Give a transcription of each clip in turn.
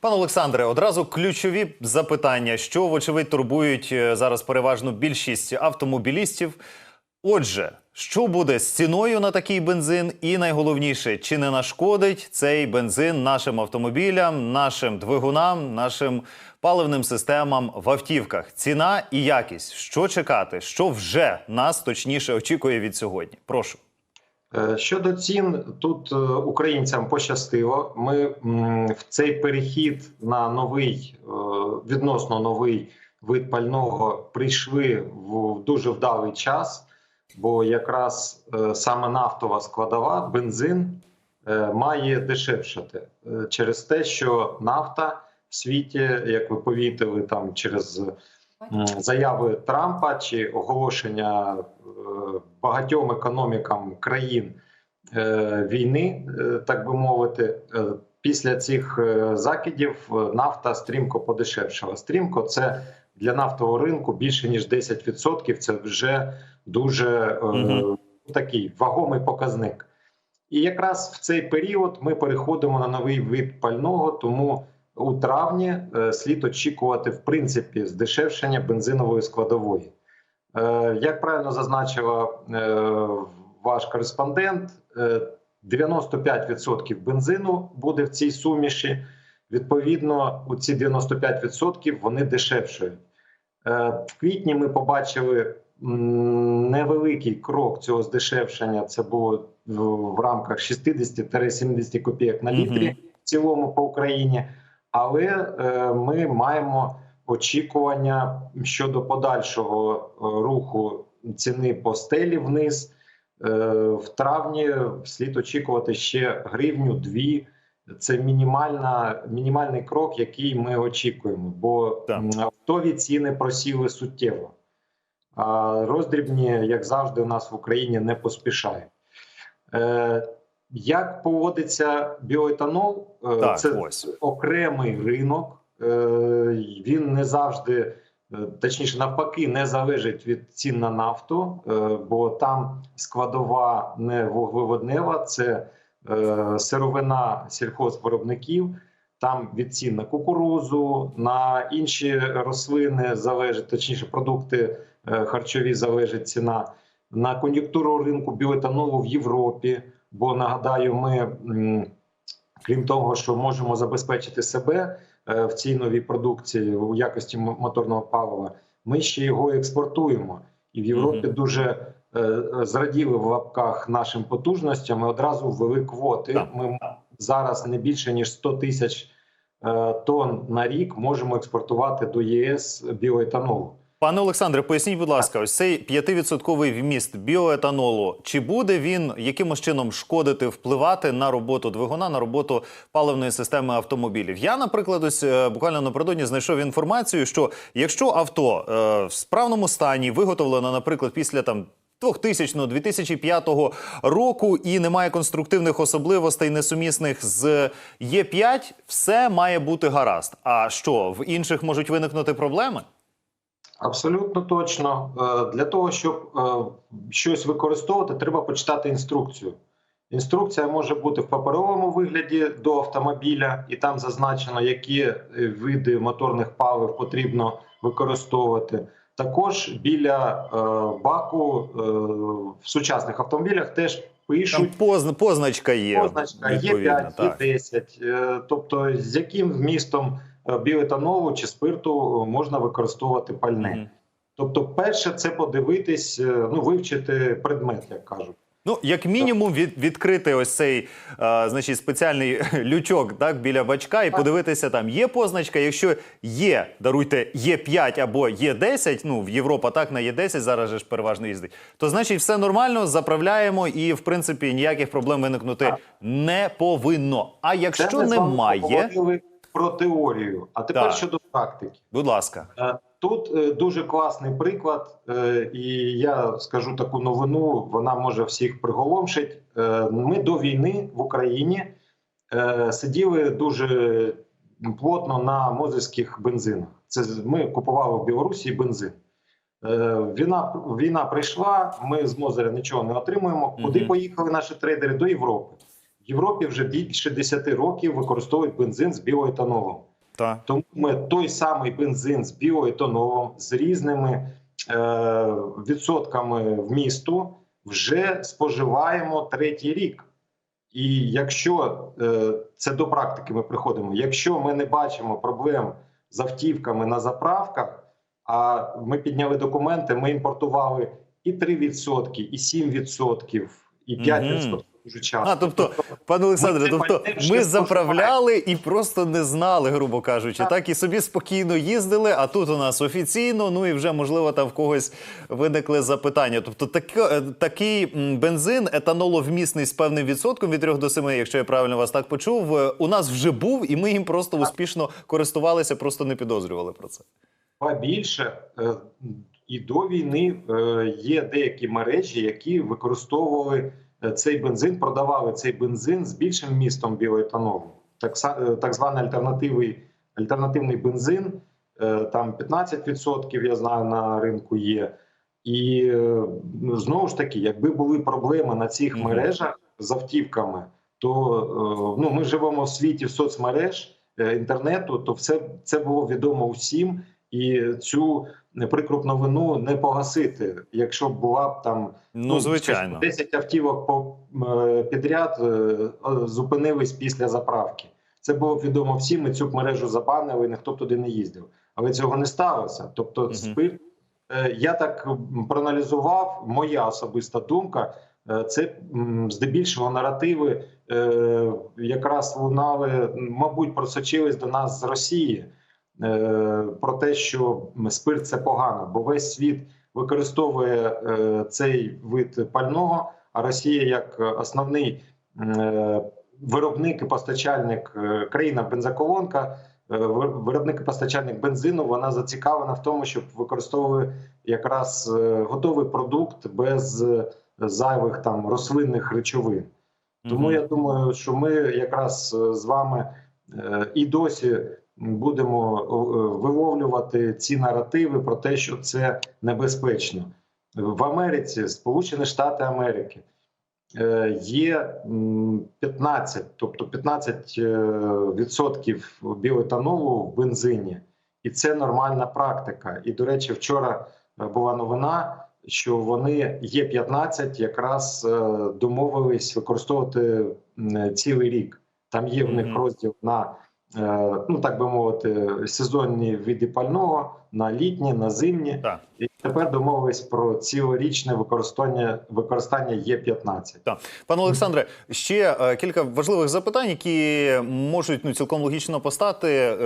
Пане Олександре, одразу ключові запитання, що вочевидь турбують е, зараз переважно більшість автомобілістів. Отже, що буде з ціною на такий бензин, і найголовніше, чи не нашкодить цей бензин нашим автомобілям, нашим двигунам, нашим паливним системам в автівках? Ціна і якість. Що чекати? Що вже нас точніше очікує від сьогодні? Прошу. Е, Щодо цін, тут е, українцям пощастило. Ми в цей перехід на новий е, відносно новий вид пального прийшли в дуже вдалий час, бо якраз саме нафтова складова, бензин має дешевшати через те, що нафта в світі, як ви повітили, там через заяви Трампа чи оголошення е, багатьом економікам країн е, війни, е, так би мовити, після цих закидів нафта стрімко подешевшала. Стрімко це для нафтового ринку більше ніж 10%. Це вже дуже Мгм. такий вагомий показник. І якраз в цей період ми переходимо на новий вид пального, тому у травні е, слід очікувати в принципі здешевшення бензинової складової. Е, Як правильно зазначила е, ваш кореспондент, е, 95% бензину буде в цій суміші. Відповідно, у ці 95% вони дешевшають. Е, В квітні ми побачили невеликий крок цього здешевшення. Це було в в рамках 60-70 копійок на літрі в цілому по Україні. Але е, ми маємо очікування щодо подальшого е, руху ціни по стелі вниз. Е, в травні слід очікувати ще гривню дві. Це мінімальна, мінімальний крок, який ми очікуємо, бо оптові ціни просіли суттєво. А роздрібні, як завжди, у нас в Україні не поспішають. Як поводиться біоетанол? Е, Так, це ось. окремий ринок. Е, Він не завжди, е, точніше, навпаки, не залежить від цін на нафту, бо там складова не вуглеводнева, це сировина сільхозвиробників. Там від цін на кукурузу, на інші рослини залежить, точніше, продукти харчові залежить ціна на кон'юнктуру ринку біоетанолу в Європі. Бо нагадаю, ми крім того, що можемо забезпечити себе е, в цій новій продукції у якості моторного палива, ми ще його експортуємо. І в Європі дуже е, зраділи в лапках нашим потужностям. і Одразу ввели квоти. Ми зараз не більше ніж 100 тисяч е, тонн на рік можемо експортувати до ЄС біоетанолу. Пане Олександре, поясніть, будь ласка, ось цей 5% вміст біоетанолу, чи буде він якимось чином шкодити, впливати на роботу двигуна, на роботу паливної системи автомобілів? Я, наприклад, ось е, буквально напередодні знайшов інформацію, що якщо авто е, в справному стані виготовлено, наприклад, після там. 2000-2005 року і немає конструктивних особливостей несумісних з Є5, все має бути гаразд. А що в інших можуть виникнути проблеми? Абсолютно точно. Е, Для того, щоб е, щось використовувати, треба почитати інструкцію. Інструкція може бути в паперовому вигляді до автомобіля, і там зазначено, які е, види моторних палив потрібно використовувати. Також біля баку в сучасних автомобілях теж Там пишуть позна, позначка є. позначка є відповідна, 5, є 10. Е, Тобто, з яким вмістом біоетанолу чи спирту е, можна використовувати пальне. Тобто, перше, це подивитись, е, ну вивчити предмет, як кажуть. Ну, як мінімум, від, відкрити ось цей е, значить, спеціальний лючок так, біля бачка і Так. подивитися, там є позначка. Якщо є, даруйте, є 5 або є 10, ну, в Європа так на є 10 зараз же ж переважно їздить, то значить все нормально, заправляємо і, в принципі, ніяких проблем виникнути Так. не повинно. А якщо Це ми з вами немає, поговорили про теорію. А тепер Так. щодо практики. будь ласка. Е, Тут е, дуже класний приклад, е, і я скажу таку новину. Вона може всіх приголомшить. Ми до війни в Україні сиділи дуже плотно на мозерських бензинах. Це ми купували в Білорусі бензин. Війна війна прийшла. Ми з Мозеря нічого не отримуємо. Куди Мгм. поїхали наші трейдери? До Європи. В Європі вже більше 10 років використовують бензин з біоетанолом. Так. Тому ми той самий бензин з біоетанолом з різними е, відсотками вмісту вже споживаємо третій рік. І якщо е, це до практики ми приходимо, якщо ми не бачимо проблем з автівками на заправках, а ми підняли документи, ми імпортували і 3%, і 7%, і 5% Мгм. Дуже часто. А, тобто, Пане Олександре, тобто ми заправляли і просто не знали, грубо кажучи, Так. так і собі спокійно їздили. А тут у нас офіційно, ну і вже можливо там в когось виникли запитання. Тобто, таке- е, такий бензин, етаноловмісний з певним відсотком від 3 до 7, якщо я правильно вас так почув, е, у нас вже був, і ми їм просто успішно користувалися, просто не підозрювали про це. Ба більше е, і до війни є деякі мережі, які використовували цей бензин, продавали цей бензин з більшим вмістом біоетанолу. Так, е, так званий альтернативний, альтернативний бензин, е, там 15% я знаю на ринку є. І е, ну, знову ж таки, якби були проблеми на цих мережах з автівками, то е, ну, ми живемо в світі в соцмереж е, інтернету, то все це було відомо усім і цю прикру новину не погасити, якщо б була б там Ну, звичайно. скажімо, 10 автівок по е, підряд е, е, зупинились після заправки. Це було відомо всім. і цю мережу забанили, ніхто б туди не їздив. Але цього не сталося. Тобто, спирт, е, я так проаналізував. Моя особиста думка. Це здебільшого наративи якраз лунали, мабуть, просочились до нас з Росії про те, що спирт це погано, бо весь світ використовує е, цей вид пального. А Росія, як основний е, виробник і постачальник е, країна бензоколонка, е, виробник і постачальник бензину, вона зацікавлена в тому, щоб використовували якраз е, готовий продукт без е, зайвих там рослинних речовин. Тому Мгм. я думаю, що ми якраз е, з вами е, і досі будемо е, виловлювати ці наративи про те, що це небезпечно в Америці, Сполучені Штати Америки. е, Є м, 15, тобто 15 е, відсотків біоетанолу в бензині, і це нормальна практика. І до речі, вчора була новина, що вони є 15 якраз домовились використовувати цілий рік. Там є в них розділ на ну так би мовити, сезонні види пального, на літні, на зимні. Так. І тепер домовились про цілорічне використання використання Є-15. Пане Олександре, ще е, кілька важливих запитань, які можуть ну цілком логічно постати.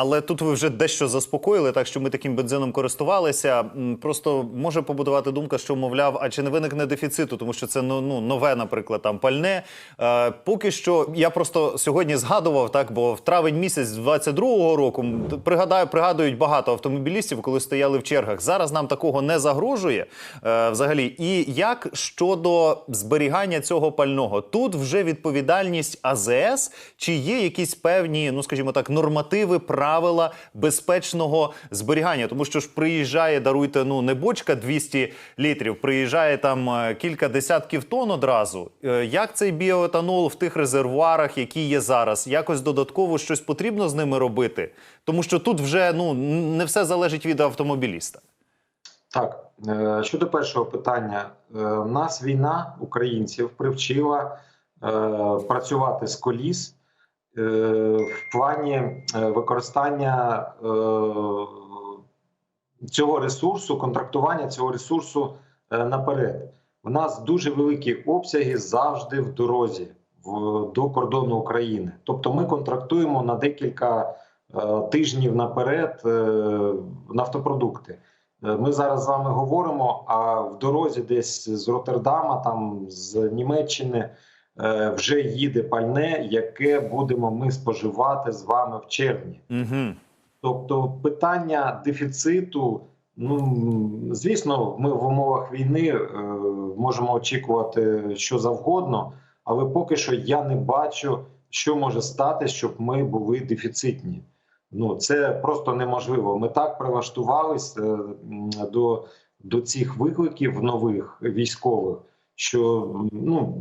Але тут ви вже дещо заспокоїли, так що ми таким бензином користувалися. Просто може побудувати думка, що мовляв, а чи не виникне дефіциту, тому що це ну, ну нове, наприклад, там пальне. Е, поки що я просто сьогодні згадував так, бо в травень місяць 22-го року пригадаю, пригадують багато автомобілістів, коли стояли в чергах. Зараз нам такого не загрожує е, взагалі. І як щодо зберігання цього пального, тут вже відповідальність АЗС, чи є якісь певні, ну скажімо так, нормативи, правила безпечного зберігання? Тому що ж приїжджає, даруйте, ну не бочка 200 літрів, приїжджає там е, кілька десятків тонн одразу. Е, Як цей біоетанол в тих резервуарах, які є зараз, якось додатково щось потрібно з ними робити? Тому що тут вже ну не все залежить від автомобіліста. Так е, щодо першого питання, е, нас війна українців привчила працювати з коліс в плані е, використання е, цього ресурсу, контрактування цього ресурсу е, наперед. У нас дуже великі обсяги завжди в дорозі до кордону України. Тобто, ми контрактуємо на декілька е, тижнів наперед е, нафтопродукти. Е, Ми зараз з вами говоримо, а в дорозі десь з Роттердама, там з Німеччини, е, вже їде пальне, яке будемо ми споживати з вами в червні. Угу. Тобто, питання дефіциту. Ну звісно, ми в умовах війни е, можемо очікувати що завгодно, але поки що я не бачу, що може стати, щоб ми були дефіцитні. Ну це просто неможливо. Ми так прилаштувались е, до, до цих викликів нових військових, що ну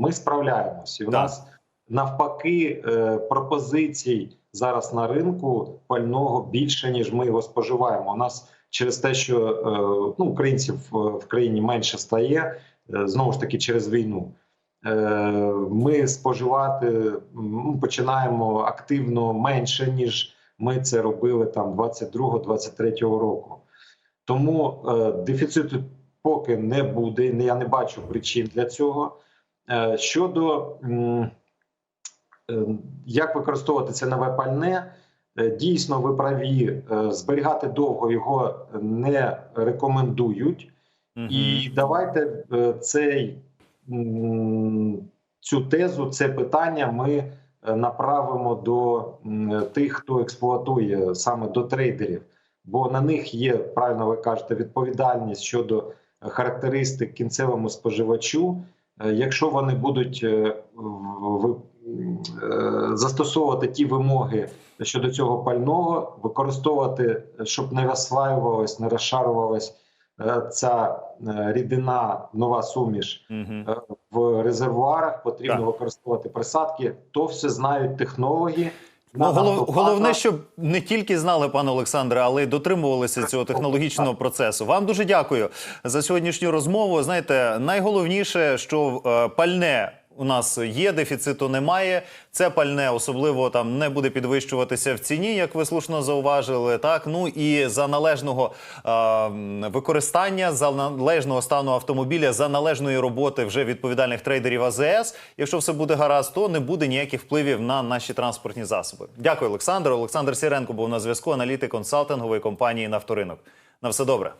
ми справляємось, і в Так. нас навпаки е, пропозицій зараз на ринку пального більше ніж ми його споживаємо. У нас через те, що е, ну, українців е, в країні менше стає, знову ж таки через війну. Ми споживати починаємо активно менше ніж ми це робили там 22-23 року. Тому е, дефіциту поки не буде. Я не бачу причин для цього. Е, Щодо е, як використовувати це нове пальне, е, дійсно ви праві, зберігати довго його не рекомендують. Мгм. І давайте цей цю тезу, це питання ми направимо до тих, хто експлуатує саме до трейдерів, бо на них є правильно ви кажете відповідальність щодо характеристик кінцевому споживачу. Е, Якщо вони будуть е, е, застосовувати ті вимоги щодо цього пального, використовувати, щоб не розслаювалась, не розшарувалась е, ця рідина, нова суміш в резервуарах, потрібно Так. використовувати присадки. То все знають технології. Ну, голов, головне, щоб не тільки знали, пане Олександре, але й дотримувалися цього технологічного процесу. Вам дуже дякую за сьогоднішню розмову. Знаєте, найголовніше, що е, пальне. У нас є дефіциту, немає. Це пальне особливо там не буде підвищуватися в ціні, як ви слушно зауважили. Так ну і за належного е, використання, за належного стану автомобіля, за належної роботи вже відповідальних трейдерів АЗС. Якщо все буде гаразд, то не буде ніяких впливів на наші транспортні засоби. Дякую, Олександр. Олександр Сіренко був на зв'язку, аналітик консалтингової компанії Нафторинок. На все добре.